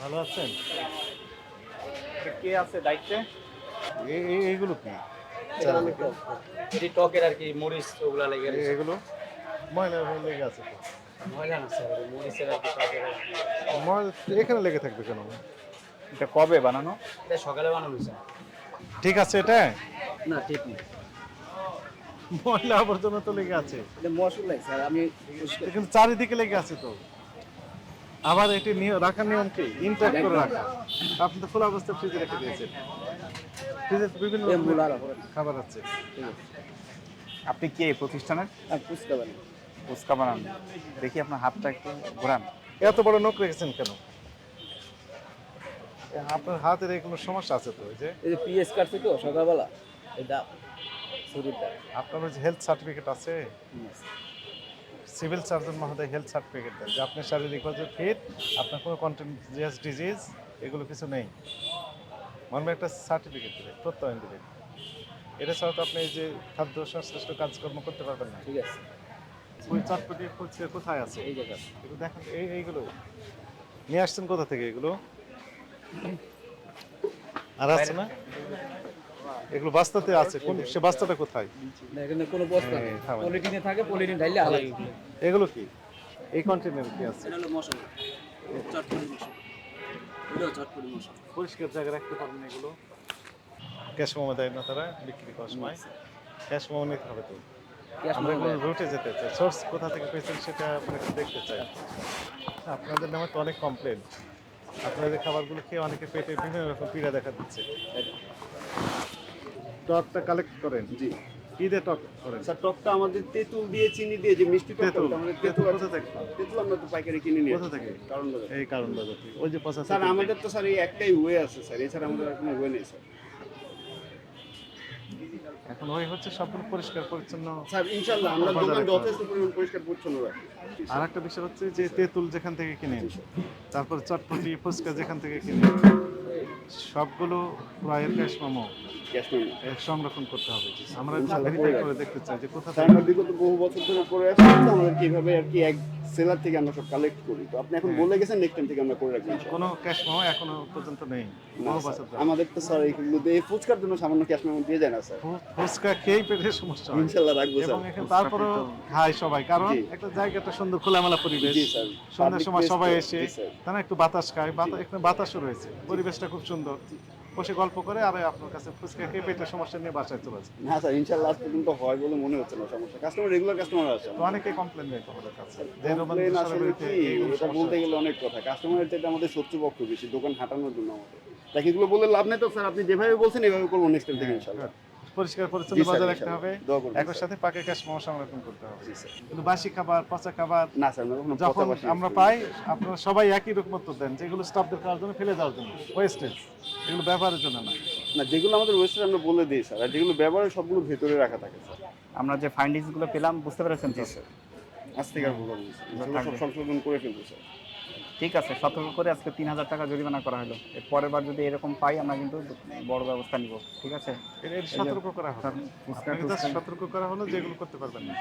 ভালো আছেন? কে আছে দায়িত্বে? এইগুলো কি? এটি টকের আর কি মরিচ ওগুলা লেগে এগুলো? ময়লা লেগে আছে তো। ময়লা না স্যার মরিচের আর কি টকের আর কি। ময়লা এখানে লেগে থাকবে কেন? এটা কবে বানানো? এটা সকালে বানানো ঠিক আছে এটা? না ঠিক নেই। ময়লা আবর্জনা তো লেগে আছে। এটা মশলাই স্যার আমি চারিদিকে লেগে আছে তো। আবার এটি রাখার নিয়ম কি? ইনট্যাক্ট করে রাখা। আপনি তো খোলা অবস্থায় ফ্রিজে রেখে দিয়েছেন। ফ্রিজে বিভিন্ন। খাবার আছে। আপনি কে এই প্রতিষ্ঠানের? ফুচকা বানাই ফুচকা বানান দেখি আপনার হাতটা একটু ঘোরান। এত বড় নখ রেখেছেন কেন? আপনার হাতের এই কোনো সমস্যা আছে তো যে? এই যে পিএস কাটছে তো সকালবেলা। এটা শরীরটা। আপনার হেলথ সার্টিফিকেট আছে? সিভিল সার্জন মহোদয় হেলথ সার্টিফিকেট দেন যে আপনি শারীরিকভাবে ফিট আপনার কোনো কন্টিনিউয়াস ডিজিজ এগুলো কিছু নেই। মর্মে একটা সার্টিফিকেট দেবে প্রত্যয়ন দেবে। এটা ছাড়া তো আপনি এই যে খাদ্য সংশ্লিষ্ট কাজকর্ম করতে পারবেন না। ঠিক আছে। ওই চটপটি ফুচকা কোথায় আছে? এই জায়গা এগুলো দেখেন এই এইগুলো। নিয়ে আসছেন কোথা থেকে এগুলো? আর আছে না? এগুলো বাস্তাতে আছে কোন সে বাস্তাটা কোথায়? না, এখানে কোনো বস্তা নেই। হ্যাঁ, পলিটিনে থাকে পলিটিন ঢাইলে আলাই এগুলো কি? এই কন্টেনার কি আছে? এটা হলো মশলা। চটপটি মশলা। এটাও চটপটি মশলা। পরিষ্কার জায়গায় রাখতে পারবেন এগুলো। ক্যাশ মোমো দেয় না তারা বিক্রি করার সময়। ক্যাশ মোমো নিতে হবে তো। আমরা এগুলো রুটে যেতে চাই। সোর্স কোথা থেকে পেয়েছেন সেটা একটু দেখতে চাই। আপনাদের নামে তো অনেক কমপ্লেন আপনাদের খাবারগুলো খেয়ে অনেকে পেটে বিভিন্ন রকম পীড়া দেখা দিচ্ছে। টকটা কালেক্ট করেন। জি। কি দিয়ে টক করেন? স্যার টকটা আমাদের তেঁতুল দিয়ে চিনি দিয়ে যে মিষ্টি টক তেঁতুল। আমাদের তেঁতুল কোথা থেকে? তেঁতুল আমরা তো পাইকারি কিনে নিয়ে কোথা থেকে? কারণ বাজার। এই কারণ বাজার থেকে। ওই যে পঁচাশি স্যার আমাদের তো স্যার এই একটাই ওয়ে আছে স্যার। এছাড়া আমাদের আর কোনো ওয়ে নেই স্যার। এখন ওই হচ্ছে সবগুলো পরিষ্কার পরিচ্ছন্ন। স্যার ইনশাল্লাহ আমরা দোকান যথেষ্ট পরিমাণ পরিষ্কার পরিচ্ছন্ন রাখি। আর একটা বিষয় হচ্ছে যে তেঁতুল যেখান থেকে কিনে তারপর চটপটি ফুচকা যেখান থেকে কিনে সবগুলো প্রায়ের ক্যাশ মোমো। সংরক্ষণ করতে হবে। আমরা ভেরিফাই করে করে দেখতে চাই যে কোথা থেকে আমরা বিগত বহু বছর ধরে করে আসছি তো আমাদেরকে আর কি এক সেলার থেকে আমরা সব কালেক্ট করি। তো আপনি এখন বলে গেছেন নেক্সট টাইম থেকে আমরা করে রাখব কোনো ক্যাশ মোমো এখনও পর্যন্ত নেই। না, বহু স্যার, বছর ধরে। আমাদের তো স্যার এইগুলো এই ফুচকার জন্য সামান্য ক্যাশ মেমো দিয়ে যায় না স্যার ফুচকা খেয়েই পেটের সমস্যা হয়। এবং এখানে খায় সবাই কারণ। একটা জায়গাটা সুন্দর খোলামেলা পরিবেশ। জি স্যার সন্ধ্যার সময় সবাই এসে তারা একটু বাতাস খায়। বাতাস এখানে বাতাসও রয়েছে। পরিবেশটা খুব সুন্দর। বসে গল্প করে আর আপনার কাছে ফুচকা খেয়ে পেটের সমস্যা নিয়ে বাসায় চলে যায় না স্যার ইনশাল্লাহ আজ পর্যন্ত হয় বলে মনে হচ্ছে না সমস্যা। কাস্টমার রেগুলার কাস্টমার আছে তো অনেকে কমপ্লেন দেয় আমাদের কাছে। কমপ্লেন আসলে কি এটা বলতে গেলে অনেক কথা। কাস্টমারের চাইতে আমাদের শত্রুপক্ষ বেশি দোকান হাঁটানোর জন্য আমাদের। তাকে এগুলো বলে লাভ নেই তো স্যার। আপনি যেভাবে বলছেন এভাবে করব নেক্সট টাইম থেকে ইনশাল্লাহ। পরিষ্কার পরিচ্ছন্ন বজায় রাখতে হবে। একই সাথে পাকে মহা সংরক্ষণ করতে হবে। কিন্তু বাসি খাবার পচা খাবার না স্যার যখন আমরা। পাই আপনারা সবাই একই রকম উত্তর দেন যেগুলো স্টাফদের খাওয়ার জন্য ফেলে দেওয়ার জন্য ওয়েস্টেজ এগুলো ব্যবহারের জন্য না। না যেগুলো আমাদের ওয়েস্টার আমরা বলে দিই স্যার। আর যেগুলো ব্যবহার সবগুলো ভেতরে রাখা থাকে স্যার। আমরা যে ফাইন্ডিংসগুলো পেলাম বুঝতে পেরেছেন তো? আজ থেকে আর স্যার। সব সংশোধন করে ফেলব স্যার। ঠিক আছে সতর্ক করে আজকে তিন হাজার টাকা জরিমানা করা হলো। এর পরের বার যদি এরকম পাই আমরা কিন্তু বড় ব্যবস্থা নিব ঠিক আছে? সতর্ক করা হলো সতর্ক করা হলো যেগুলো করতে পারবেন না।